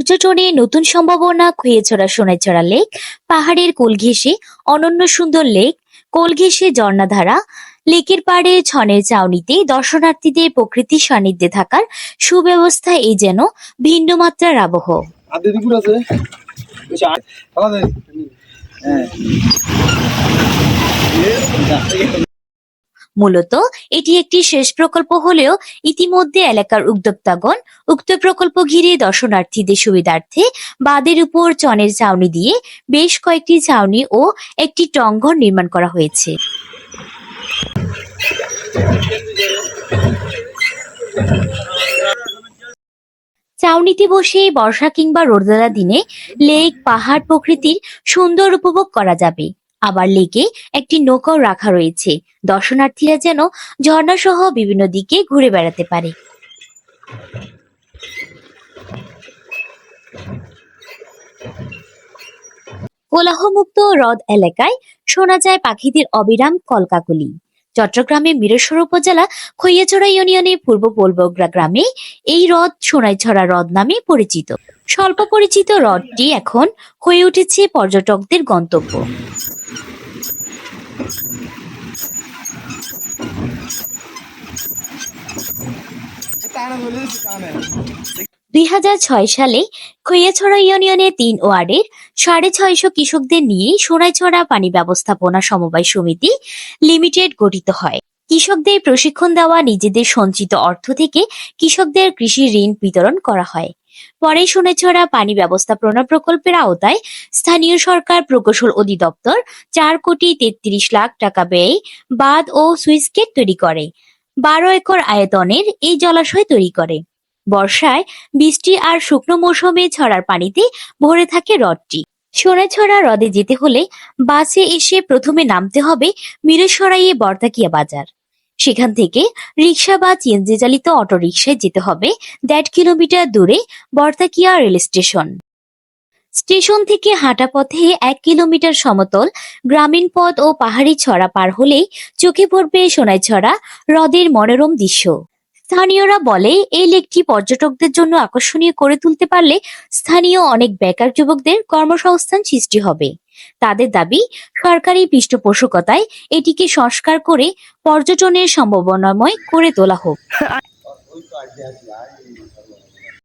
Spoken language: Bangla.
পর্যটনে নতুন সম্ভাবনা খুঁয়েছড়া সোনাইছড়া লেক, পাহাড়ের কোল ঘেঁষে অনন্য সুন্দর লেক, কোল ঘেঁষে ঝর্ণাধারা, লেকের পাড়ে ছনের চাউনিতে দর্শনার্থীদের প্রকৃতির সান্নিধ্যে থাকার সুব্যবস্থা এই যেন ভিন্ন মাত্রার আবহ। মূলত এটি একটি শেষ প্রকল্প হলেও ইতিমধ্যে এলাকার উদ্যোক্তাগণ উক্ত প্রকল্প ঘিরে দর্শনার্থীদের সুবিধার্থে বাঁধের উপর চনের ছাউনি দিয়ে বেশ কয়েকটি ছাউনি ও একটি টংঘর নির্মাণ করা হয়েছে। ছাউনিতে বসে বর্ষা কিংবা রোদেলা দিনে লেক, পাহাড় প্রকৃতির সুন্দর উপভোগ করা যাবে। আবার লেকে একটি নৌকাও রাখা রয়েছে। দর্শনার্থীরা যেন ঝর্ণাসহ বিভিন্ন দিকে ঘুরে বেড়াতে পারে। কোলাহমুক্ত হ্রদ এলাকায় শোনা যায় পাখিদের অবিরাম কলকাকলি। চট্টগ্রামের মিরেশ্বর উপজেলা খৈয়াছড়া ইউনিয়নের পূর্ব পোলবগ্রা গ্রামে এই হ্রদ সোনাইছড়া হ্রদ নামে পরিচিত। স্বল্প পরিচিত হ্রদটি এখন হয়ে উঠেছে পর্যটকদের গন্তব্য। দুই সালে খৈয়াছড়া ইউনিয়নের তিন ওয়ার্ডের সাড়ে ছয়শো কৃষকদের নিয়ে সোনাইছড়া পানি ব্যবস্থাপনা সমবায় সমিতি লিমিটেড গঠিত হয়। কৃষকদের প্রশিক্ষণ দেওয়া নিজেদের সঞ্চিত অর্থ থেকে কৃষকদের কৃষি ঋণ বিতরণ করা হয়। পরে সোনাইছড়া পানি ব্যবস্থাপনা প্রকল্পের আওতায় স্থানীয় সরকার প্রকৌশল অধিদপ্তর চার কোটি তেত্রিশ লাখ টাকা ব্যয়ে বাঁধ ও সুইচ গেট তৈরি করে। বারো একর আয়তনের এই জলাশয় তৈরি করে। বর্ষায় বৃষ্টি আর শুকনো মৌসুমে ছড়ার পানিতে ভরে থাকে হ্রদটি। সোনাছড়া হ্রদে যেতে হলে বাসে এসে প্রথমে নামতে হবে মিরেসরাইয়ে বর্তাকিয়া বাজার। সেখান থেকে রিক্সা বা চিএনজি চালিত অটোরিকশায় যেতে হবে দেড় কিলোমিটার দূরে বর্তাকিয়া রেল স্টেশন। স্টেশন থেকে হাঁটা পথে এক কিলোমিটার সমতল গ্রামীণ পথ ও পাহাড়ি ছড়া পার হলেই চোখে পড়বে সোনাইছড়া হ্রদের মনোরম দৃশ্য। স্থানীয়রা বলে, এই লেকটি পর্যটকদের জন্য আকর্ষণীয় করে তুলতে পারলে স্থানীয় অনেক বেকার যুবকদের কর্মসংস্থান সৃষ্টি হবে। তাদের দাবি সরকারি পৃষ্ঠপোষকতায় এটিকে সংস্কার করে পর্যটনের সম্ভাবনাময় করে তোলা হোক।